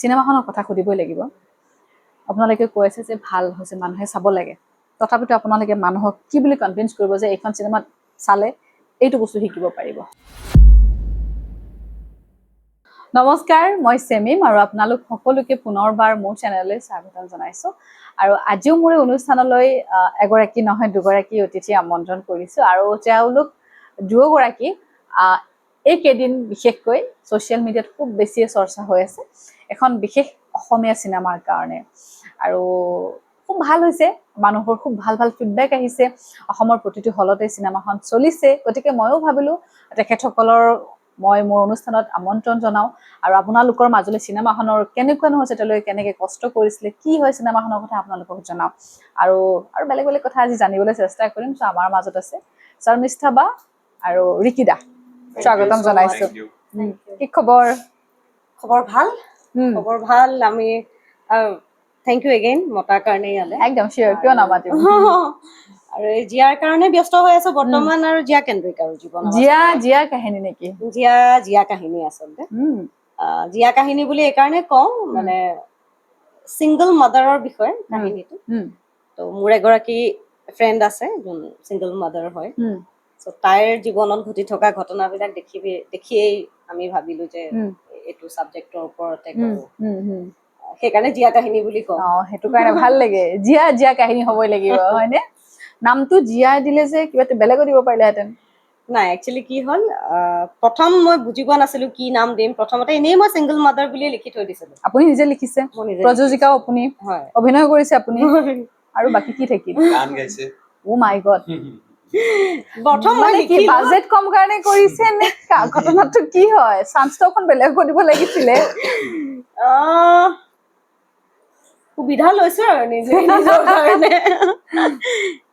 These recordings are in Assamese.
চিনেমাখনৰ কথা সুধিবই লাগিব। আপোনালোকে কৈ আছে যে ভাল হৈছে মানুহে চাব লাগে। তথাপিতো আপোনালোকে মানুহক কি বুলি কনভিন্স কৰিব যে এইখন চিনেমাত চালে এইটো বস্তু শিকিব পাৰিব? নমস্কাৰ মই চেমিম আৰু আপোনালোক সকলোকে পুনৰবাৰ মোৰ চেনেললৈ স্বাগতম জনাইছোঁ। আৰু আজিও মোৰ অনুষ্ঠানলৈ এগৰাকী নহয় দুগৰাকী অতিথি আমন্ত্ৰণ কৰিছোঁ। আৰু তেওঁলোক দুয়োগৰাকী এইকেইদিন বিশেষকৈ ছ'চিয়েল মিডিয়াত খুব বেছিয়ে চৰ্চা হৈ আছে। এখন বিশেষ অসমীয়া চিনেমাৰ কাৰণে। আৰু খুব ভাল হৈছে মানুহৰ খুব ভাল ভাল ফিডবেক আহিছে। অসমৰ প্ৰতিটো হলতে চিনেমাখন চলিছে। গতিকে ময়ো ভাবিলোঁ তেখেতসকলৰ মই মোৰ অনুষ্ঠানত আমন্ত্ৰণ জনাওঁ। আৰু আপোনালোকৰ মাজলৈ চিনেমাখনৰ কেনেকুৱানো হৈছে তেওঁলোকে কেনেকৈ কষ্ট কৰিছিলে কি হয় চিনেমাখনৰ কথা আপোনালোকক জনাওঁ। আৰু আৰু বেলেগ বেলেগ কথা আজি জানিবলৈ চেষ্টা কৰিম। চ' আমাৰ মাজত আছে শৰ্মিষ্ঠা বা আৰু ৰিকিদা। স্বাগতম জনাইছোঁ। কি খবৰ? খবৰ ভাল। খবৰ ভালো আমি থেংক ইউ এগেইন মতাৰ কাৰণে ইয়ালে। একদম চিয়ৰ কিয় নামাতিম? আৰু জীয়াৰ কাৰণে ব্যস্ত হৈ আছো বৰ্তমান আৰু জীয়া কেন্দ্ৰিক আৰু জীৱন জীয়া জীয়া কাহিনী নেকি? জীয়া জীয়া কাহিনী আচলতে। জীয়া কাহিনী বুলি এইকাৰণে কওঁ মানে ছিংগল মাদাৰৰ বিষয়ে কাহিনীটো। ত' মোৰ এগৰাকী ফ্ৰেণ্ড আছে যোন ছিংগল মাদাৰ হয়। চ' তাইৰ জীৱনত ঘটি থকা ঘটনাবিলাক দেখি দেখিয়েই আমি ভাবিলো যে এইটো ছাবজেক্টৰ ওপৰতে কৰোঁ। সেইকাৰণে জীয়া কাহিনী বুলি কওঁ। অ সেইটো কাৰণে ভাল লাগে। জীয়া জীয়া কাহিনী হবই লাগিব হয়নে? নামটো জীয়া দিলে যে কিবা এটা বেলেগো দিব পাৰিলেহেঁতেন। নাই একচুৱেলি কি হ'ল প্ৰথম মই বুজি পোৱা নাছিলো কি নাম দিম। প্ৰথমতে এনেই মই ছিংগল মাদাৰ বুলিয়ে লিখি থৈ দিছিলো। আপুনি নিজে লিখিছে? মই নিজে প্ৰযোজিকাও আপুনি। অভিনয় কৰিছে আপুনি। আৰু বাকী কি থাকিল? গান গাইছে। ও মাই গড প্ৰথম মই মানে কি লিখিলো বাজেট কম কাৰণে কৰিছে নে কা- ঘটনাটো কি হয়? চান্সটো অকণ বেলেগ দিব লাগিছিলে। আহ, সুবিধা লৈছো আৰু নিজে নিজৰ কাৰণে।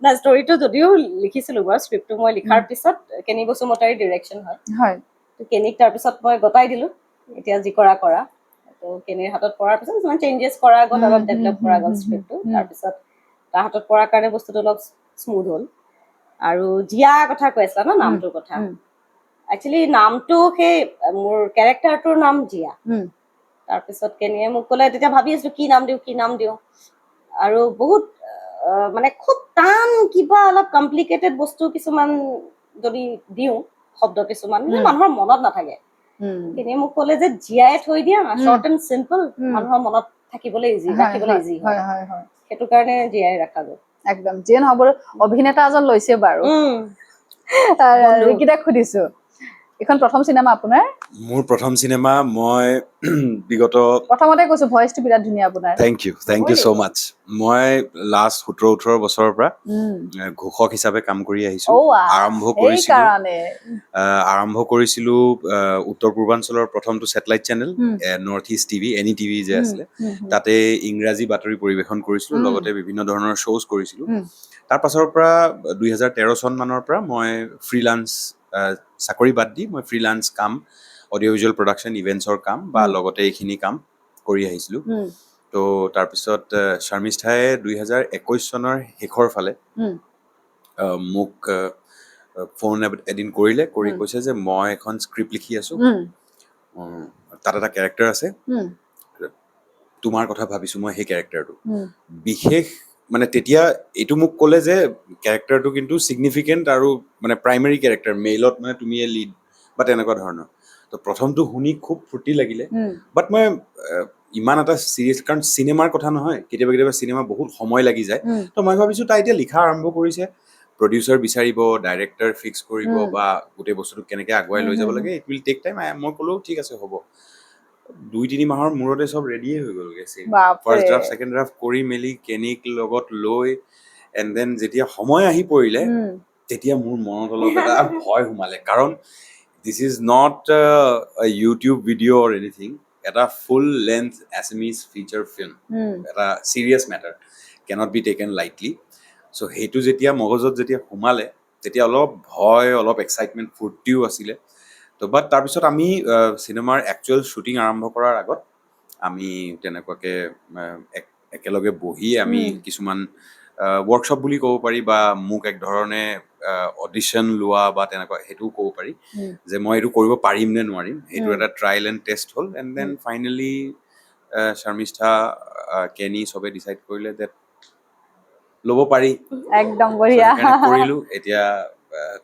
না ষ্টৰিটো যদিও লিখিছিলো বাৰু স্ক্ৰিপ্টটো মই লিখাৰ পিছত কেনি বসুমতাৰীৰ ডিৰেকশ্যন হয়। কেনিক তাৰপিছত মই গতাই দিলো। এতিয়া যি কৰা কৰা। কেনিৰ হাতত পৰাৰ পিছত কিছুমান চেঞ্জেছ কৰা গ'ল অলপ ডেভেলপ কৰা গ'ল স্ক্ৰিপ্টটো। তাৰপিছত তাৰ হাতত পৰাৰ কাৰণে বস্তুটো অলপ স্মুথ হ'ল। আৰু জীয়া কথা কৈ আছিলা ন নামটোৰ কথা? একচুৱেলি নামটো সেই মোৰ কেৰেক্টাৰটোৰ নাম জীয়া। তাৰপিছত কেনিয়ে মোক ক'লে তেতিয়া ভাবি আছিলো কি নাম দিওঁ কি নাম দিওঁ। আৰু বহুত মানে খুব টান কিবা অলপ কমপ্লিকেটেড বস্তু কিছুমান যদি দিওঁ শব্দ কিছুমান মানুহৰ মনত নাথাকে। কেনিয়ে মোক ক'লে যে জীয়াই থৈ দিয়া। শ্বৰ্ট এণ্ড চিম্পল মানুহৰ মনত থাকিবলৈ ইজি ৰাখিবলৈ ইজি হয়। সেইটো কাৰণে জীয়াই ৰখা গ'ল। একদম যিয়ে নহব অভিনেতা এজন লৈছে বাৰু উম। আহ, বন্ধু। ৰিকিতাক সুধিছো এইখন প্ৰথম চিনেমা আপোনাৰ? মোৰ প্ৰথম চিনেমা মই বিগত প্ৰথমতে কৈছো ভইচটো বিৰাট ধুনীয়া আপোনাৰ। Thank you thank you so' much মই লাষ্ট সোতৰ ওঠৰ বছৰৰ পৰা ঘোষক হিচাপে কাম কৰি আহিছো। আৰম্ভ কৰিছিলো আৰম্ভ কৰিছিলো উত্তৰ পূৰ্বাঞ্চলৰ প্ৰথমটো satellite channel North East TV NE TV যে আছিলে তাতে ইংৰাজী বাতৰি পৰিৱেশন কৰিছিলো লগতে বিভিন্ন ধৰণৰ শ্ব'জ কৰিছিলো। তাৰ পাছৰ পৰা দুহেজাৰ তেৰ চন মানৰ পৰা মই ফ্ৰীলান্স চাকৰি বাদ দি মই ফ্ৰীলান্স কাম অডিঅ' ভিজুৱেল প্ৰডাকশ্যন ইভেণ্টছৰ কাম বা। লগতে এইখিনি কাম কৰি আহিছিলোঁ। ত' তাৰপিছত শৰ্মিষ্ঠাই দুহেজাৰ একৈছ চনৰ শেষৰ ফালে মোক ফোন এদিন কৰিলে কৰি। কৈছে যে মই এখন স্ক্ৰিপ্ট লিখি আছোঁ। তাত এটা কেৰেক্টাৰ আছে। তোমাৰ কথা ভাবিছোঁ মই সেই কেৰেক্টাৰটো বিশেষ মানে তেতিয়া এইটো মোক ক'লে যে কেৰেক্টাৰটো কিন্তু ছিগনিফিকেণ্ট আৰু মানে প্ৰাইমেৰী কেৰেক্টাৰ মেইলত মানে তুমিয়ে লিড বা তেনেকুৱা ধৰণৰ। তো প্ৰথমটো শুনি খুব ফূৰ্তি লাগিলে। বাট মই ইমান এটা চিৰিয়াছ কাৰণ চিনেমাৰ কথা নহয় কেতিয়াবা কেতিয়াবা চিনেমা বহুত সময় লাগি যায়। তো মই ভাবিছোঁ তাই এতিয়া লিখা আৰম্ভ কৰিছে। প্ৰডিউচাৰ বিচাৰিব ডাইৰেক্টৰ ফিক্স কৰিব। বা গোটেই বস্তুটো কেনেকৈ আগুৱাই লৈ যাব লাগে ইট উইল টেক টাইম মই ক'লো ঠিক আছে হ'ব। দুই তিনি মাহৰ মূৰতে চব ৰেডিয়ে হৈ গ'লগৈ। ফাৰ্ষ্ট ড্ৰাফ্ট ছেকেণ্ড ড্ৰাফ্ট কৰি মেলি কেনিক লগত লৈ এণ্ড দেন যেতিয়া সময় আহি পৰিলে তেতিয়া মোৰ মনত অলপ এটা ভয় সোমালে। কাৰণ this is not YouTube video' or anything এটা full length Assamese feature film এটা serious matter cannot be taken lightly so' সেইটো যেতিয়া মগজত যেতিয়া সোমালে তেতিয়া অলপ ভয় অলপ এক্সাইটমেণ্ট ফূৰ্তিও আছিলে। ত' বাট তাৰপিছত আমি চিনেমাৰ একচুৱেল শ্বুটিং আৰম্ভ কৰাৰ আগত আমি তেনেকুৱাকে একেলগে বহি আমি কিছুমান ৱৰ্কশ্বপ বুলি ক'ব পাৰি বা মোক এক ধৰণে অডিশ্যন লোৱা বা তেনেকুৱা সেইটোও ক'ব পাৰি। যে মই এইটো কৰিব পাৰিম নে নোৱাৰিম সেইটো এটা ট্ৰায়েল এণ্ড টেষ্ট হ'ল। And then finally Sharmistha Kenny চবে ডিচাইড কৰিলে যে ল'ব পাৰি। একদম বঢ়িয়া। কৰিলো। এতিয়া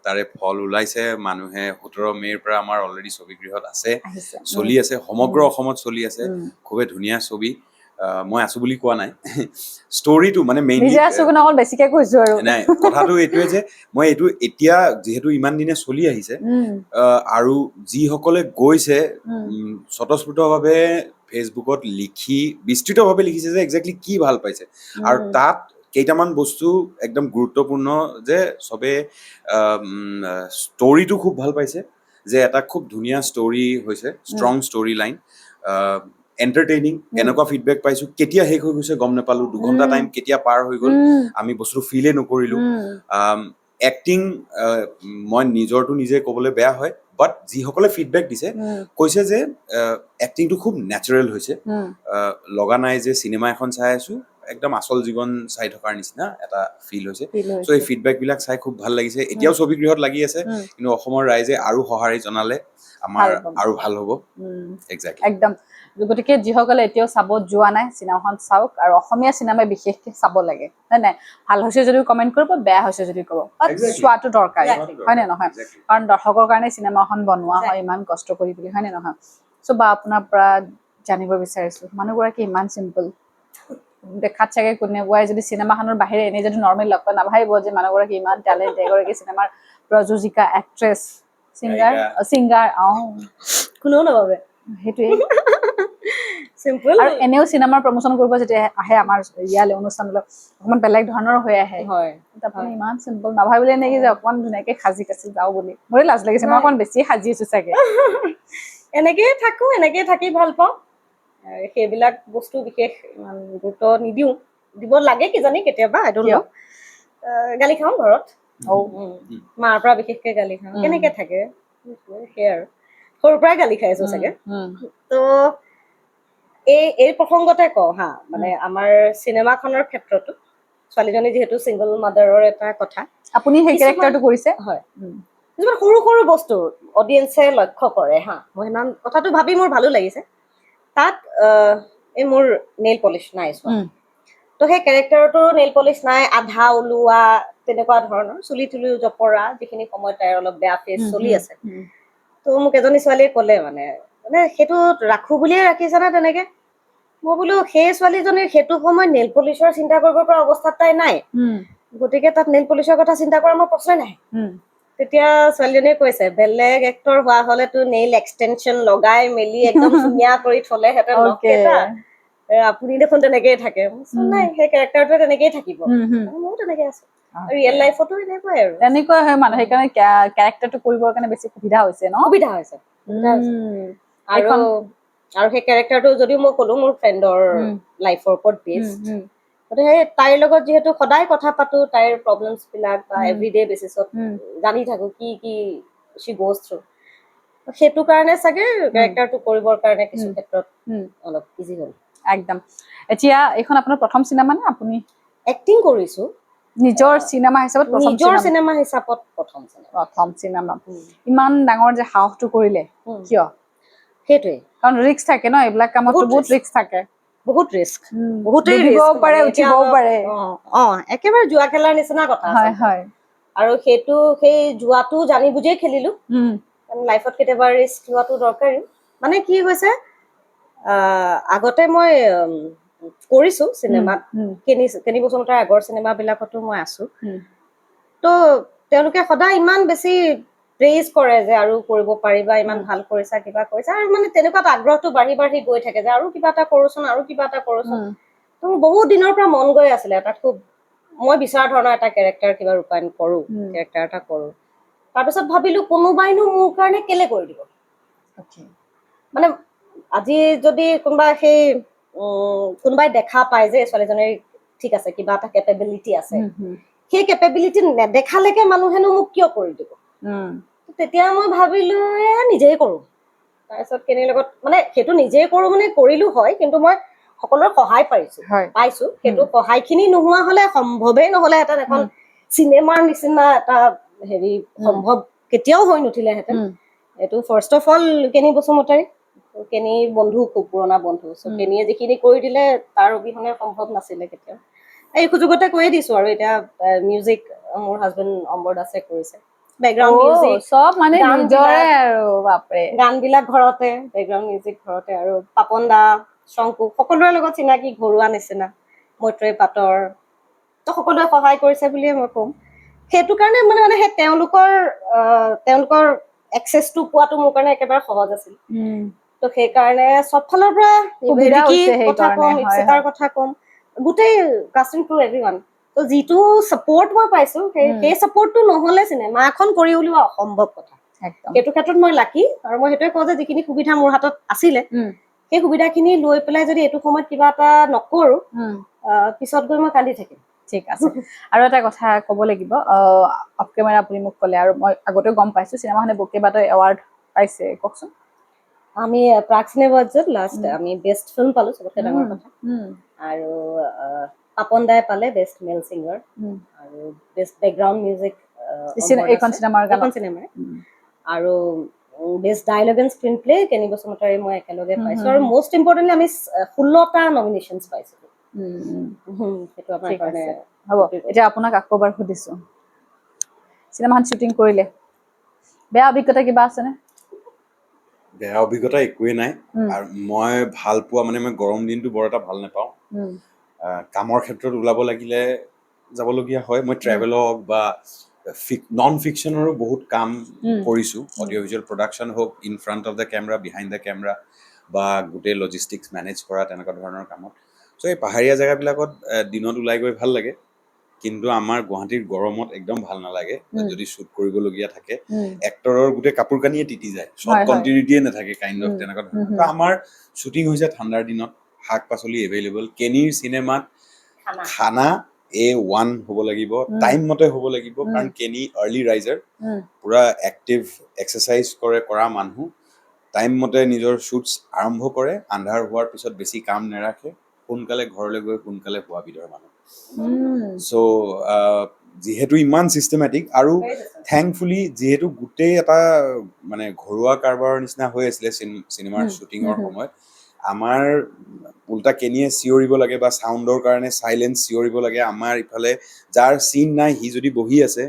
তাৰে ফল ওলাইছে। মানুহে সোতৰ মে'ৰ পৰা আমাৰ অলৰেডি ছবিগৃহত আছে। চলি আছে সমগ্ৰ অসমত চলি আছে। খুবেই ধুনীয়া ছবি। মই আছো বুলি কোৱা নাই। ষ্টৰিটো মানে মেইনলি বেছিকে কৈছো আৰু। নাই কথাটো এইটোৱে যে মই এইটো এতিয়া যিহেতু ইমান দিনে চলি আহিছে আহ, আৰু যিসকলে গৈছে স্বতঃস্ফূৰ্তভাৱে ফেচবুকত লিখি বিস্তৃতভাৱে লিখিছে যে একজেক্টলি কি ভালো পাইছে। আৰু তাত কেইটামান বস্তু একদম গুৰুত্বপূৰ্ণ যে চবে ষ্টৰিটো খুব ভালো পাইছে যে এটা খুব ধুনীয়া ষ্টৰি হৈছে ষ্ট্ৰং ষ্টৰি লাইন এণ্টাৰটেইনিং এনেকুৱা ফিডবেক পাইছো কেতিয়া শেষ হৈ গৈছে গম নাপালো দুঘণ্টা টাইম কেতিয়া পাৰ হৈ গ'ল আমি বস্তুটো ফিলে নকৰিলো এক্টিং মই নিজৰটো নিজে ক'বলৈ বেয়া হয় বাট যিসকলে ফিডবেক দিছে কৈছে যে এক্টিংটো খুব নেচাৰেল হৈছে লগা নাই যে চিনেমা এখন চাই আছো একদম আচল জীৱন চাই থকাৰ নিচিনা এটা ফিল হৈছে। চ' এই ফিডবেক বিলাক চাই খুব ভালো লাগিছে। এতিয়াও ছবিগৃহত লাগি আছে কিন্তু অসমৰ ৰাইজে আৰু সঁহাৰি জনালে আমাৰ আৰু ভালো হ'ব। একদম। গতিকে যিসকলে এতিয়াও চাব যোৱা নাই চিনেমাখন চাওক আৰু অসমীয়া চিনেমা বিশেষকে চাব লাগে হয় নাই? ভালো হৈছে যদিও কমেণ্ট কৰিব বেয়া হৈছে যদিও ক'ব। চোৱাটো দৰকাৰী. হয় নে নহয়? কাৰণ দৰ্শকৰ কাৰণে চিনেমাখন বনোৱা হয় ইমান কষ্ট কৰি বুলি হয় নে নহয়? চ' বা আপোনাৰ পৰা জানিব বিচাৰিছো। মানুহগৰাকী ইমান চিম্পল দেখাত চাগে কোনে কোনোবাই যদি চিনেমাখনৰ বাহিৰে এনেই যদি নৰ্মেল লগ পায় নাভাবিব যে মানুহগৰাকী ইমান টেলেণ্ট এগৰাকী চিনেমাৰ প্ৰযোজিকা এক্ট্ৰেছ ছিংগাৰ। ছিংগাৰ অ কোনেও নাভাবে। সেইটোৱে চিম্পল আৰু এনেও চিনেমাৰ প্ৰমোচন কৰিব যেতিয়া আহে আমাৰ ইয়ালৈ অনুষ্ঠানলৈ অকমান বেলেগ ধৰণৰ হৈ আহে। হয় আপুনি ইমান চিম্পল নাভাবিলে নেকি যে অকমান ধুনীয়াকে সাজি কাচি যাওঁ বুলি। মোৰে লাজ লাগিছে মই অকমান বেছি সাজি আছো চাগে। এনেকেই থাকো এনেকেই থাকি ভালো পাওঁ। সেইবিলাক বস্তু বিশেষ ইমান গুৰুত্ব নিদিওঁ। দিব লাগে কিজানি কেতিয়াবা আই ডোন্ট কিয়? নো গালি খাওঁ ঘৰত। মাৰ পৰা বিশেষকে গালি খাওঁ। কেনেকে থাকে? সেইয়াই আৰু। সৰুৰ পৰাই গালি খাই আছো চাগে। তো এই এই প্ৰসংগতে কওঁ হা মানে আমাৰ চিনেমাখনৰ ক্ষেত্ৰতো ছোৱালীজনী যিহেতু ছিংগল মাদাৰৰ এটা কথা। আপুনি সেই কেৰেক্টাৰটো কৰিছে? হয়। কিছুমান সৰু সৰু বস্তু অডিয়েঞ্চে লক্ষ্য কৰে হা। মই সিমান কথাটো ভাবি মোৰ ভালো লাগিছে। তাত এই মোৰ নেইল পলিচ নাই চোৱা। তো সেই কেৰেক্টাৰটোৰো নেইল পলিচ নাই আধা ওলোৱা তেনেকুৱা ধৰণৰ চুলি তুলি জপৰা যিখিনি সময়ত তাইৰ অলপ বেয়া ফেচ চলি আছে। তো মোক এজনী ছোৱালীয়ে ক'লে মানে মানে সেইটো ৰাখো বুলিয়ে ৰাখিছানে তেনেকে? মই বোলো সেই ছোৱালীজনীৰ সেইটো সময়ত নেইল পলিচৰ চিন্তা কৰিব পৰা অৱস্থাত তাই নাই। গতিকে তাত নেইল পলিচৰ কথা চিন্তা কৰা মোৰ প্ৰশ্নই নাই। উম, তেতিয়া ছোৱালীজনীয়ে কৈছে বেলেগ এক্টৰ হোৱা হলেতো নেইল এক্সটেনশ্যন লগাই মেলি একদম ধুনীয়া কৰি থলেহেঁতেন এ, আপুনি দেখোন তেনেকেই থাকে। নাই সেই কেৰেক্টাৰটোৱে তেনেকেই থাকিব। ময়ো তেনেকে আছো Okay. ৰিয়েল লাইফতো এনেকুৱাই আৰু তেনেকুৱা হয় মানুহ সেইকাৰণে কেৰেক্টাৰটো কৰিবৰ কাৰণে বেছি সুবিধা হৈছে ন সুবিধা হৈছে সুবিধা হৈছে। উম, আৰু এইখন- আৰু সেই কেৰেক্টাৰটো যদিও মই ক'লো মোৰ ফ্ৰেণ্ডৰ। লাইফৰ ওপৰত উম, গতিকে সেই তাইৰ লগত যিহেতু সদায় কথা পাতো তাইৰ প্ৰব্লেমছ বিলাক বা। এভৰিডে বেচিছত জানি থাকো কি কি চি গ'জ থ্ৰু সেইটো কাৰণে চাগে কেৰেক্টাৰটো কৰিবৰ কাৰণে কিছু। ক্ষেত্ৰত অলপ ইজি হ'ল। একদম। এতিয়া এইখন আপোনাৰ প্ৰথম চিনেমা নে আপুনি? এক্টিং কৰিছো। নিজৰ চিনেমা হিচাপত নিজৰ চিনেমা হিচাপত প্ৰথম চিনেমা প্ৰথম চিনেমা ইমান ডাঙৰ যে সাহসটো কৰিলে। কিয়? সেইটোৱে। কাৰণ ৰিস্ক থাকে ন এইবিলাক কামতো বহুত। ৰিস্ক থাকে। বহুত ৰিস্ক বহুতেই পাৰে উঠিবও পাৰে। অ একেবাৰে জুৱা খেলাৰ নিচিনা কথা হয়। হয়। আৰু সেইটো সেই জুৱাটো জানি বুজিয়ে খেলিলো। লাইফত কেতিয়াবা ৰিস্ক লোৱাটো দৰকাৰী। মানে কি হৈছে আগতে মই কৰিছো চিনেমাত উম, কেনি কেনি বছৰতাৰ আগৰ চিনেমাবিলাকতো মই আছো। তো তেওঁলোকে সদায় ইমান বেছি প্ৰেইজ কৰে যে আৰু কৰিব পাৰিবা ইমান। ভাল কৰিছা কিবা কৰিছা। আৰু মানে তেনেকুৱাত আগ্ৰহটো বাঢ়ি বাঢ়ি গৈ থাকে যে আৰু কিবা এটা কৰোচোন আৰু কিবা এটা কৰোচোন। তো বহুত দিনৰ পৰা মন গৈ আছিলে এটা খুব মই বিচৰা ধৰণৰ এটা কেৰেক্টাৰ কিবা ৰূপায়ণ কৰো। কেৰেক্টাৰ এটা কৰো। তাৰপিছত ভাবিলো কোনোবাইনো মোৰ কাৰণে কেলে কৰি দিব. মানে আজি যদি কোনোবা সেই কোনোবাই দেখা পায় যে ছোৱালীজনীৰ ঠিক আছে কিবা এটা কেপেবিলিটি আছে। সেই কেপেবিলিটি নেদেখালৈকে মানুহেনো মোক কিয় কৰি দিব? তেতিয়া মই ভাবিলো নিজেই কৰো। তাৰপিছত কেনিৰ লগত মানে সেইটো নিজেই কৰো মানে কৰিলো হয় কিন্তু মই সকলোৰে সহায় পাৰিছো পাইছো। সেইটো সহায়খিনি নোহোৱা হলে সম্ভৱেই নহলেহেঁতেন এখন। চিনেমাৰ নিচিনা এটা হেৰি সম্ভৱ কেতিয়াও হৈ নুঠিলেহেঁতেন এইটো ফাৰ্ষ্ট অফ অল কেনি বসুমতাৰী। কেনি বন্ধু খুব পুৰণা বন্ধু। কেনিয়ে যিখিনি কৰি দিলে তাৰ অবিহনে সম্ভৱ নাছিলে কেতিয়াও। এই সুযোগতে কৈয়ে দিছো আৰু এতিয়া মিউজিক মোৰ হাজবেণ্ড অম্বৰ দাসে কৰিছে। বেকগ্ৰাউণ্ড মিউজিক চব মানে নিজৰে আৰু বাপৰে। গান বিলাক ঘৰতে বেকগ্ৰাউণ্ড মিউজিক ঘৰতে আৰু পাপন দা শংকু সকলোৰে লগত চিনাকি ঘৰুৱা নিচিনা। মৈত্ৰেয় পাটৰ। তো সকলোৱে সহায় কৰিছে বুলিয়ে মই ক'ম। সেইটো কাৰণে মানে মানে সেই তেওঁলোকৰ তেওঁলোকৰ এক্সেছটো পোৱাটো মোৰ কাৰণে একেবাৰে সহজ আছিল। তো সেইকাৰণে চব ফালৰ পৰা কথা কম ইপচিতাৰ কথা কম। গোটেই কাষ্টিং ক্ৰু এভৰিৱান তো যিটো ছাপৰ্ট মই পাইছো সেই ছাপৰ্টটো নহলে চিনেমা এখন কৰি উলিওৱা অসম্ভৱ কথা। সেইটো ক্ষেত্ৰত মই লাকি আৰু মই সেইটোৱে কওঁ যে যিখিনি সুবিধা মোৰ হাতত আছিলে সেই সুবিধাখিনি লৈ পেলাই যদি এইটো সময়ত কিবা এটা নকৰো পিছত গৈ মই কান্দি থাকিম। ঠিক আছে। আৰু এটা কথা ক'ব লাগিব অফ কেমেৰা আপুনি মোক ক'লে আৰু মই আগতেও গম পাইছো চিনেমাখনে কেইবাটাও এৱাৰ্ড পাইছে কওকচোন। আমি প্ৰাক চিনেমাজত লাষ্ট। আমি বেষ্ট ফিল্ম পালো চবতকে ডাঙৰ কথা। আৰু পাপন দাই পালে বেষ্ট মেল ছিংগাৰ উম। আৰু বেষ্ট বেকগ্ৰাউণ্ড মিউজিক এইখন চিনেমাৰ এইখন চিনেমাৰ আৰু best dialogue and screenplay Kenny Basumatary মই একেলগে পাইছো আৰু। মষ্ট ইম্পৰ্টেণ্টলি আমি ষোল্লটা নমিনেশ্যনছ পাইছো সেইটো আমাৰ ঠিক কাৰণে হ'ব এতিয়া আপোনাক আকৌ এবাৰ সুধিছো। চিনেমাখন শ্বুটিং কৰিলে। বেয়া অভিজ্ঞতা কিবা আছেনে? বেয়া অভিজ্ঞতা একোৱেই নাই। উম, আৰু মই ভাল পোৱা মানে মই গৰম দিনটো বৰ এটা ভাল নাপাওঁ। আহ, কামৰ ক্ষেত্ৰত ওলাব লাগিলে যাবলগীয়া হয়। মই ট্ৰেভেল হওক বা নন ফিকশ্যনৰো বহুত কাম কৰিছোঁ। অডিঅ' ভিজুৱেল প্ৰডাকশ্যন হওক in front of the camera behind the camera বা গোটেই লজিষ্টিক্স মেনেজ কৰা তেনেকুৱা ধৰণৰ কামত। চ' এই পাহাৰীয়া জেগাবিলাকত দিনত ওলাই গৈ ভালো লাগে। কিন্তু আমাৰ গুৱাহাটীৰ গৰমত একদম ভালো নালাগে। যদি শ্বুট কৰিবলগীয়া থাকে এক্টৰৰ গোটেই কাপোৰ কানিয়ে তিতি যায়। চব। কণ্টিনিউটিয়ে নাথাকে কাইণ্ড অফ তেনেকুৱা ধৰণৰ। আমাৰ শ্বুটিং হৈছে ঠাণ্ডাৰ দিনত। শাক পাচলি এভেইলেবল কেনিৰ চিনেমাত খানা। এ ওৱান হ'ব লাগিব টাইম মতে হ'ব লাগিব কাৰণ কেনি আৰ্লি ৰাইজাৰ পুৰা এক্টিভ এক্সাৰচাইজ কৰে কৰা মানুহ টাইম মতে নিজৰ শ্বুটছ আৰম্ভ কৰে আন্ধাৰ হোৱাৰ পিছত বেছি কাম নাৰাখে সোনকালে ঘৰলৈ গৈ সোনকালে পোৱা বিধৰ মানুহ। চ' যিহেতু ইমান চিষ্টেমেটিক আৰু থেংকফুলি যিহেতু গোটেই এটা মানে ঘৰুৱা কাৰবাৰৰ নিচিনা হৈ আছিলে চিন- চিনেমাৰ শ্বুটিঙৰ। সময়ত আমাৰ উল্টা কেনিয়ে চিঞৰিব লাগে বা চাউণ্ডৰ কাৰণে চাইলেঞ্চ চিঞৰিব লাগে আমাৰ ইফালে যাৰ চিন নাই সি যদি বহি আছে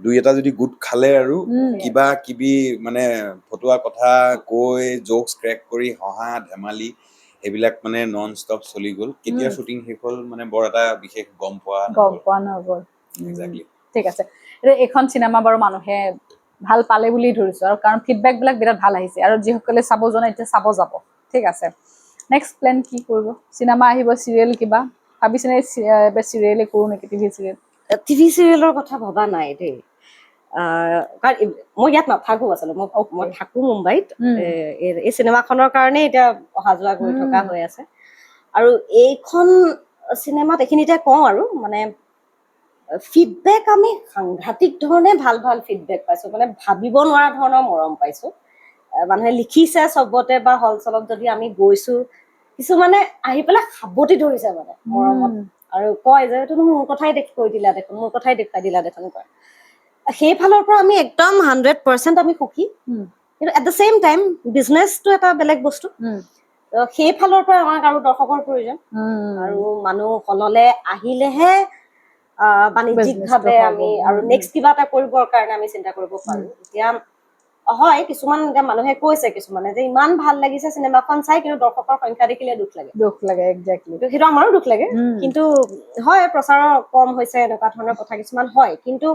দুই এটা যদি গোট খালে আৰু কিবা কিবি মানে ফটোৱা কথা কৈ জোকছ ক্ৰেক কৰি হহা ধেমালি সেইবিলাক মানে নন ষ্টপ চলি গ'ল। কেতিয়া শ্বুটিং শেষ হ'ল মানে বৰ এটা বিশেষ গম পোৱা গম পোৱা নগ'ল। ঠিক আছে। এইখন চিনেমা বাৰু মানুহে ভালো পালে বুলি ধৰিছো আৰু কাৰণ ফিডবেক বিলাক বিৰাট ভালো আহিছে। আৰু যিসকলে চাব জনা এতিয়া চাব যাব। ঠিক আছে। নেক্সট প্লেন কি কৰিব? চিনেমা আহিব চিৰিয়েল কিবা? ভাবিছেনে চিৰিয়েলে কৰোঁ নেকি টিভি চিৰিয়েল টিভি চিৰিয়েলৰ কথা ভবা নাই দেই। কাৰণ মই ইয়াত নাথাকো আচলতে মই. মই থাকো মুম্বাইত। এই- চিনেমাখনৰ কাৰণে এতিয়া অহা যোৱা কৰি। থকা হৈ আছে। আৰু এইখন চিনেমাত এইখিনিতে কওঁ আৰু মানে ফিডবেক আমি সাংঘাতিক ধৰণে ভাল ভাল ফিডবেক পাইছো। মানে ভাবিব নোৱাৰা ধৰণৰ মৰম পাইছো। মানুহে লিখিছে চবতে বা হল চলত যদি আমি গৈছো কিছুমানে আহি পেলাই সাবতি ধৰিছে মানে মৰমত। আৰু কয় যে এইটো মোৰ কথাই দেখি কৈ দিলা দেখোন মোৰ কথাই দেখুৱাই দিলা দেখোন কয় সেইফালৰ পৰা আমি একদম হাণ্ড্ৰেড পাৰ্চেণ্ট আমি সুখী। কিন্তু এট দ্য ছেইম টাইম বিজনেছটো এটা বেলেগ বস্তু। সেইফালৰ পৰা আমাক আৰু দৰ্শকৰ প্ৰয়োজন। আৰু মানুহ হললে আহিলেহে আহ, বাণিজ্যিকভাৱে। আমি আৰু নেক্সট কিবা এটা কৰিবৰ কাৰণে আমি চিন্তা কৰিব পাৰো। এতিয়া হয় কিছুমান মানুহে কৈছে কিছুমানে যে ইমান ভাল লাগিছে চিনেমাখন চাই কিন্তু দৰ্শকৰ সংখ্যা দেখিলে দুখ লাগে। দুখ লাগে একজেক্টলি সেইটো আমাৰো দুখ লাগে। কিন্তু হয় প্ৰচাৰৰ কম হৈছে এনেকুৱা ধৰণৰ কথা কিছুমান হয়। কিন্তু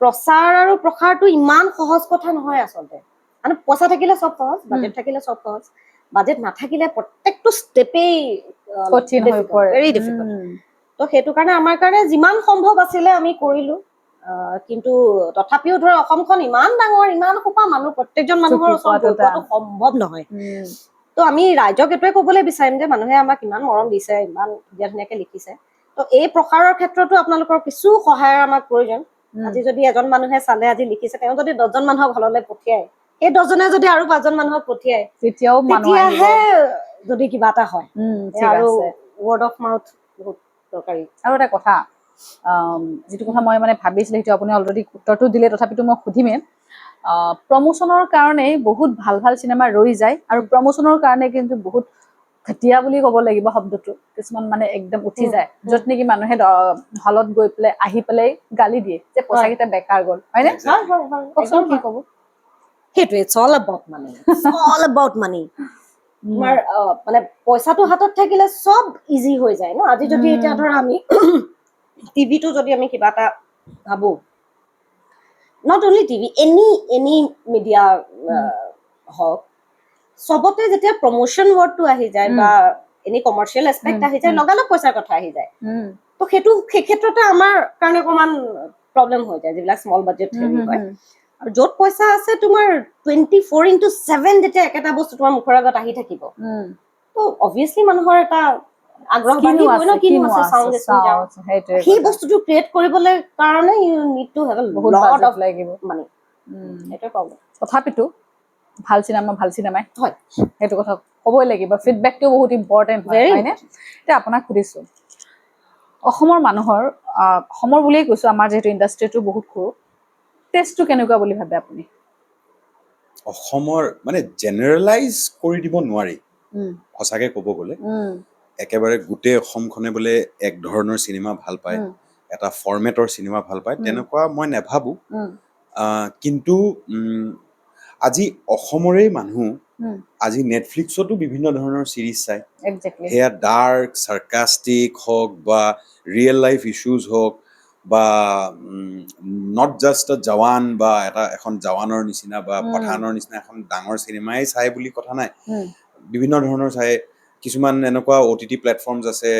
প্ৰচাৰ আৰু প্ৰসাৰটো ইমান সহজ কথা নহয় আচলতে। মানে পইচা থাকিলে চব সহজ বাজেট থাকিলে চব সহজ। বাজেট নাথাকিলে প্ৰত্যেকটো ষ্টেপেই কঠিন হৈ পৰে। ভেৰি ডিফিকাল্ট তো সেইটো কাৰণে আমাৰ কাৰণে যিমান সম্ভৱ আছিলে আমি কৰিলো। কিন্তু তথাপিও ধৰ অসমখন ইমান ডাঙৰ ইমান সোপা মানুহ প্ৰত্যেকজন মানুহৰ ওচৰত পোৱাটো সম্ভৱ নহয়। তো আমি ৰাইজক এইটোৱে ক'বলৈ বিচাৰিম যে মানুহে আমাক ইমান মৰম দিছে ইমান ধুনীয়া ধুনীয়াকে লিখিছে। তো এই প্ৰসাৰৰ ক্ষেত্ৰতো আপোনালোকৰ কিছু সহায়ৰ আমাক প্ৰয়োজন। আজি যদি এজন মানুহে চালে আজি লিখিছে তেওঁ যদি দহজন মানুহক হললৈ পঠিয়ায় সেই দহজনে যদি আৰু পাঁচজন মানুহক পঠিয়ায় তেতিয়াও তেতিয়াহে যদি কিবা এটা হয়। আৰু ৱৰ্ড অফ মাউথ বহুত দৰকাৰী। আৰু এটা কথা যিটো কথা মই মানে ভাবিছিলো সেইটো আপুনি অলৰেডি উত্তৰটো দিলে তথাপিতো মই সুধিমেই। প্ৰমোচনৰ কাৰণে বহুত ভাল ভাল চিনেমা ৰৈ যায় আৰু প্ৰমোচনৰ কাৰণে কিন্তু বহুত ঘটীয়া বুলি ক'ব লাগিব শব্দটো। কিছুমান মানে একদম উঠি যায়। য'ত নেকি মানুহে হলত গৈ পেলাই আহি পেলাই গালি দিয়ে যে পইচা কেইটা বেকাৰ গ'ল হয়নে কওকচোন কি। ক'ব? সেইটোৱে it's all about money all about money তোমাৰ মানে পইচাটো হাতত থাকিলে চব ইজি হৈ যায় ন? আজি যদি। এতিয়া ধৰা আমি টিভিটো যদি আমি কিবা এটা ভাবো not only TV any any media হওক চবতে যেতিয়া প্ৰমোশ্যন ৱৰ্ডটো আহি যায়। বা এনি কমাৰ্চিয়েল এছপেক্ট আহি যায়। লগালগ পইচাৰ কথা আহি যায় তো সেইটো সেই ক্ষেত্ৰতে আমাৰ কাৰণে অকণমান প্ৰব্লেম হৈ যায় যিবিলাক স্মল বাজেট হেৰি হয় আৰু য'ত পইচা আছে তোমাৰ টুৱেণ্টি ফ'ৰ ইণ্টু ছেভেন যেতিয়া একেটা বস্তু তোমাৰ মুখৰ আগত আহি থাকিব। তো অভিয়াছলি মানুহৰ এটা আগ্ৰহ কিনো আছে কিনো আছে চাওঁ দেচোন সেইটোৱে সেই। বস্তুটো ক্ৰিয়েট কৰিবলৈ কাৰণে ইউ নিড টু হেভ বহুত লট বাজেট অফ লাগিব। মানি। সেইটোৱে প্ৰব্লেম তথাপিতো ভাল চিনেমা ভাল চিনেমাই। হয়। সেইটো কথা ক'বই লাগিব। ফিডবেকটো বহুত ইম্পৰ্টেণ্ট হয়নে? এতিয়া আপোনাক সুধিছো অসমৰ মানুহৰ অসমৰ বুলিয়েই কৈছো আমাৰ যিহেতু ইণ্ডাষ্ট্ৰিটো বহুত সৰু টেষ্টটো কেনেকুৱা বুলি ভাবে আপুনি? অসমৰ মানে জেনেৰেলাইজ কৰি দিব নোৱাৰি। সঁচাকে ক'ব গ'লে। একেবাৰে গোটেই অসমখনে বোলে এক ধৰণৰ চিনেমা ভাল পায় এটা ফৰ্মেটৰ চিনেমা ভাল পায়। তেনেকুৱা মই নাভাবোঁ। কিন্তু আজি অসমৰে মানুহ আজি নেটফ্লিক্সতো বিভিন্ন ধৰণৰ চিৰিজ চায়। সেয়া ডাৰ্ক চাৰ্কাষ্টিক হওক বা ৰিয়েল লাইফ ইছ্যুজ হওক বা নট জাষ্ট আ জৱান বা এটা এখন জৱানৰ নিচিনা বা। পঠানৰ নিচিনা এখন ডাঙৰ চিনেমাই চাই বুলি কথা নাই। বিভিন্ন ধৰণৰ চাই কিছুমান এনেকুৱা অ' টি টি প্লেটফৰ্মছ আছে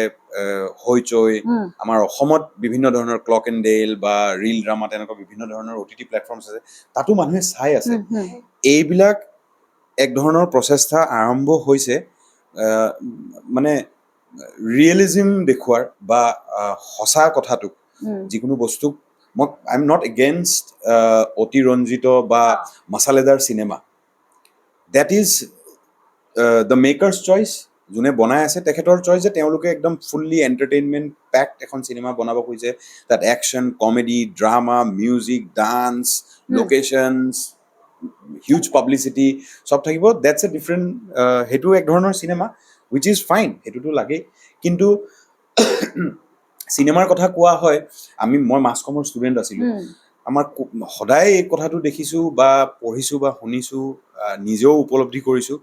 উম, আমাৰ অসমত বিভিন্ন ধৰণৰ ক্লক এণ্ড ডেইল বা ৰিল ড্ৰামা তেনেকুৱা বিভিন্ন ধৰণৰ অ' টি টি প্লেটফৰ্মছ আছে তাতো মানুহে চাই আছে। এইবিলাক এক ধৰণৰ প্ৰচেষ্টা আৰম্ভ হৈছে মানে ৰিয়েলিজিম দেখুওৱাৰ বা সঁচা কথাটোক যিকোনো বস্তুক মই আই এম নট এগেইনষ্ট অতিৰঞ্জিত বা মাছালেদাৰ cinema that is the makers choice যোনে বনাই আছে তেখেতৰ চইচ যে তেওঁলোকে একদম ফুল্লি এণ্টাৰটেইনমেণ্ট পেক্ট এখন চিনেমা বনাব খুজিছে। তাত action comedy drama music dance. Locations huge publicity চব থাকিব। ডেটছ এ ডিফাৰেণ্ট সেইটো এক ধৰণৰ চিনেমা উইচ ইজ ফাইন সেইটোতো লাগেই। কিন্তু চিনেমাৰ কথা কোৱা হয় আমি মই মাছ কমৰ ষ্টুডেণ্ট আছিলোঁ। আমাৰ সদায় এই কথাটো দেখিছোঁ বা পঢ়িছোঁ বা শুনিছোঁ নিজেও উপলব্ধি কৰিছোঁ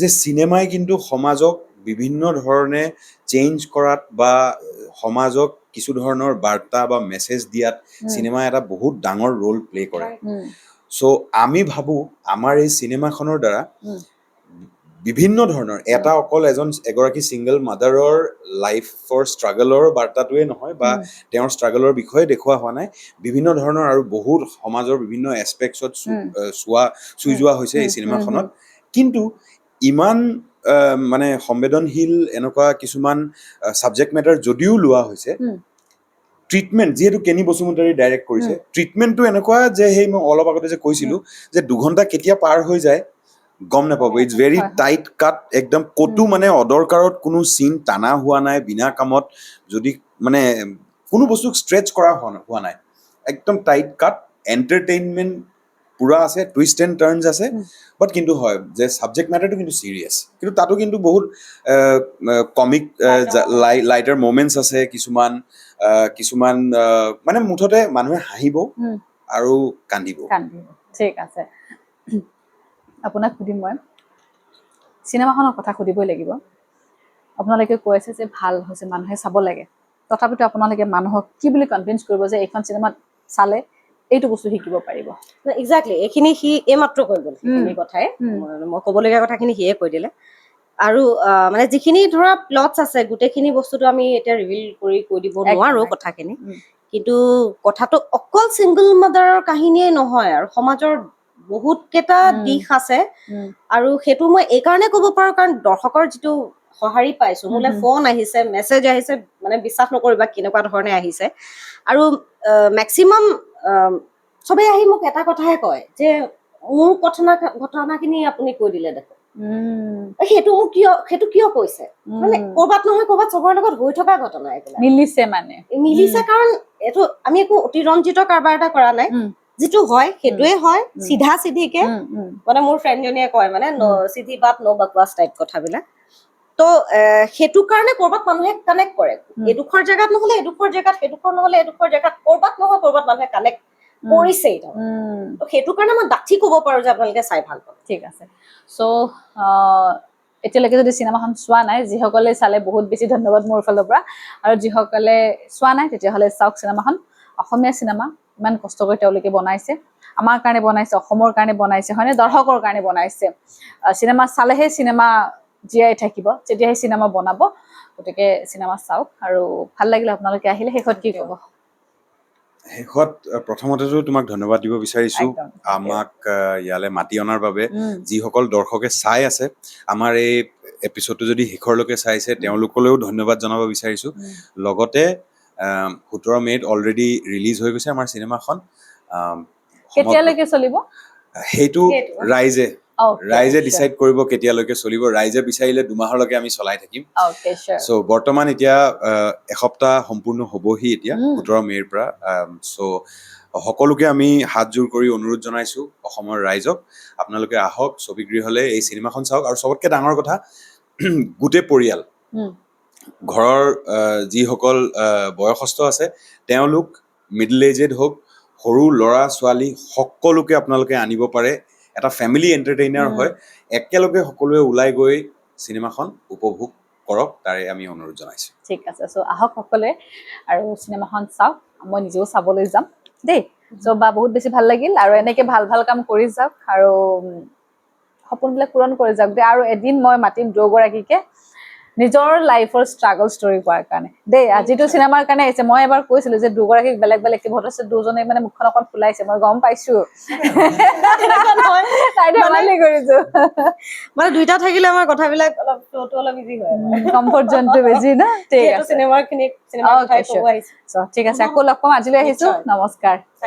যে চিনেমাই কিন্তু সমাজক বিভিন্ন ধৰণে চেঞ্জ কৰাত বা সমাজক কিছু ধৰণৰ বাৰ্তা বা মেছেজ দিয়াত চিনেমাই এটা বহুত ডাঙৰ ৰোল প্লে কৰে। চ' আমি ভাবোঁ আমাৰ এই চিনেমাখনৰ দ্বাৰা বিভিন্ন ধৰণৰ। এটা অকল এজন এগৰাকী ছিংগল মাদাৰৰ লাইফৰ ষ্ট্ৰাগলৰ বাৰ্তাটোৱে নহয় বা তেওঁৰ ষ্ট্ৰাগলৰ বিষয়ে দেখুওৱা হোৱা নাই। বিভিন্ন ধৰণৰ আৰু বহুত সমাজৰ বিভিন্ন এছপেক্টছত। চোৱা চুই যোৱা হৈছে এই চিনেমাখনত। কিন্তু ইমান মানে সংবেদনশীল এনেকুৱা কিছুমান ছাবজেক্ট মেটাৰ যদিও লোৱা হৈছে। ট্ৰিটমেণ্ট যিহেতু কেনি বসুমতাৰী ডাইৰেক্ট কৰিছে ট্ৰিটমেণ্টটো এনেকুৱা যে সেই মই অলপ আগতে যে কৈছিলোঁ যে দুঘণ্টা কেতিয়া পাৰ হৈ যায় গম নাপাব। It's very. টাইট কাট একদম ক'তো মানে অদৰকাৰত কোনো চিন টানা হোৱা নাই বিনা কামত যদি মানে কোনো বস্তুক ষ্ট্ৰেচ কৰা হোৱা নাই- একদম টাইট কাট এণ্টাৰটেইনমেণ্ট পূৰা আছে টুইষ্ট এণ্ড টাৰ্ণছ আছে বাট কিন্তু হয় যে ছাবজেক্ট মেটাৰটো কিন্তু ছিৰিয়াছ কিন্তু তাতো কিন্তু বহুত কমিক লাইটাৰ মমেণ্টছ আছে কিছুমান কিছুমান মানে মুঠতে মানুহে হাঁহিব আৰু কান্দিব। কান্দিব ঠিক আছে। আপোনাক সুধিম মই চিনেমাখনৰ কথা সুধিবই লাগিব আপোনালোকে কৈ আছে যে ভাল হৈছে মানুহে চাব লাগে তথাপিতো আপোনালোকে মানুহক কি বুলি কনভিন্স কৰিব যে এইখন চিনেমাত চালে এইটো বস্তু শিকিব পাৰিব একজেক্টলি এইখিনি সি এইমাত্ৰ কৈ গ'ল সেইখিনি। কথাই। মই- ক'বলগীয়া কথাখিনি সিয়ে কৈ দিলে আৰু মানে যিখিনি ধৰা প্লটছ আছে গোটেইখিনি বস্তুটো আমি এতিয়া ৰিভিল কৰি কৈ দিব নোৱাৰো। কথাখিনি। কিন্তু কথাটো অকল ছিংগল মাদাৰৰ কাহিনীয়ে নহয় আৰু সমাজৰ বহুত কেইটা। দিশ আছে। আৰু সেইটো মই এইকাৰণে ক'ব পাৰো কাৰণ দৰ্শকৰ যিটো সঁহাৰি পাইছো মোলৈ। ফোন আহিছে মেছেজ আহিছে মানে বিশ্বাস নকৰিবা কেনেকুৱা ধৰণে আহিছে। আৰু মেক্সিমাম চবেই আহি মোক এটা কথাহে কয় যে মোৰ ঘটনা ঘটনাখিনি আপুনি কৈ দিলে দেখোন। সেইটো মোক কিয় সেইটো কিয় কৈছে? মানে। কৰ'বাত নহয় কৰ'বাত চবৰে লগত হৈ থকা ঘটনা এইবিলাক। মিলিছে মানে। মিলিছে কাৰণ এইটো আমি একো অতিৰঞ্জিত কাৰবাৰ এটা কৰা নাই। যিটো হয় সেইটোৱে হয় চিধা চিধিকে। মানে মোৰ ফ্ৰেণ্ডজনীয়ে কয় মানে চিধি বাট ন বাকৱাছ টাইপ কথাবিলাক। তো সেইটো কাৰণে কৰবাত মানুহে কানেক্ট কৰে। এডোখৰ জেগাত নহলে এডোখৰ জেগাত সেইডোখৰ নহলে এডোখৰ জেগাত কৰবাত নহয় কৰবাত মানুহে কানেক্ট কৰিছেই তাৰমানে। সেইটো কাৰণে মই ডাঠি ক'ব পাৰো যে আপোনালোকে চাই ভাল পাব। ঠিক আছে। চ' এতিয়ালৈকে যদি চিনেমাখন চোৱা নাই যিসকলে চালে বহুত বেছি ধন্যবাদ মোৰ ফালৰ পৰা। আৰু যিসকলে চোৱা নাই তেতিয়াহ'লে চাওক চিনেমাখন। অসমীয়া চিনেমা। ইমান কষ্ট কৰি তেওঁলোকে বনাইছে। আমাৰ কাৰণে বনাইছে অসমৰ কাৰণে বনাইছে হয়নে? দৰ্শকৰ কাৰণে বনাইছে। চিনেমা চালেহে চিনেমা জীয়াই থাকিব তেতিয়াহে চিনেমা বনাব। গতিকে চিনেমা চাওক আৰু ভাল লাগিলে আপোনালোকে আহিলে। শেষত কি ক'ব? শেষত প্ৰথমতেতো তোমাক ধন্যবাদ দিব বিচাৰিছো। আমাক ইয়ালে মাতি অনাৰ বাবে। যিসকল দৰ্শকে চাই আছে আমাৰ এই এপিছডটো যদি শেষৰলৈকে চাইছে তেওঁলোকলৈও ধন্যবাদ জনাব বিচাৰিছো। লগতে সোতৰ মে'ত অলৰেডি ৰিলিজ হৈ গৈছে আমাৰ চিনেমাখন। কেতিয়ালৈকে চলিব? সেইটো। ৰাইজে ৰাইজে. ডিচাইড কৰিব কেতিয়ালৈকে চলিব। ৰাইজে বিচাৰিলে দুমাহলৈকে আমি চলাই থাকিম. চ' বৰ্তমান এতিয়া এসপ্তাহ সম্পূৰ্ণ হ'বহি এতিয়া। সোতৰ মে'ৰ পৰা। চ' সকলোকে আমি হাতযোৰ কৰি অনুৰোধ জনাইছো অসমৰ ৰাইজক। আপোনালোকে আহক ছবিগৃহলৈ এই চিনেমাখন চাওক। আৰু চবতকে ডাঙৰ কথা গোটেই পৰিয়াল। ঘৰৰ যিসকল বয়সস্থ আছে তেওঁলোক মিডল এজেড হওক সৰু ল'ৰা ছোৱালী সকলোকে আপোনালোকে আনিব পাৰে। এটা ফেমিলি এণ্টাৰটেইনাৰ। হয়। একেলগে সকলোৱে ওলাই গৈ চিনেমাখন উপভোগ কৰক তাৰে আমি অনুৰোধ জনাইছো। ঠিক আছে চ' আহক সকলোৱে আৰু চিনেমাখন চাওক। মই নিজেও চাবলৈ যাম দেই। চ' বা বহুত বেছি ভাল লাগিল আৰু এনেকে ভাল ভাল কাম কৰি যাওক আৰু সপোনবিলাক পূৰণ কৰি যাওক দেই। আৰু এদিন মই মাতিম দুগৰাকীকে নিজৰ লাইফৰ ষ্ট্ৰাগল ষ্টৰি কোৱাৰ কাৰণে। দেই আজিতো চিনেমাৰ কাৰণে আহিছে। মই এবাৰ কৈছিলো যে দুগৰাকীক বেলেগ বেলেগ ভোট দুজনে মানে মুখখন অকণ ফুলাইছে। মই গম পাইছো। তাই ধেমালি কৰিছো। মানে দুইটা থাকিলে আমাৰ কথাবিলাক অলপ ফ্ল'টো অলপ ইজি হয়। কমফৰ্ট জোনটো বেছি ন? ঠিক আছে। চিনেমাৰ চ' ঠিক আছে। আকৌ লগ পাম। আজিলৈ আহিছো। নমস্কাৰ।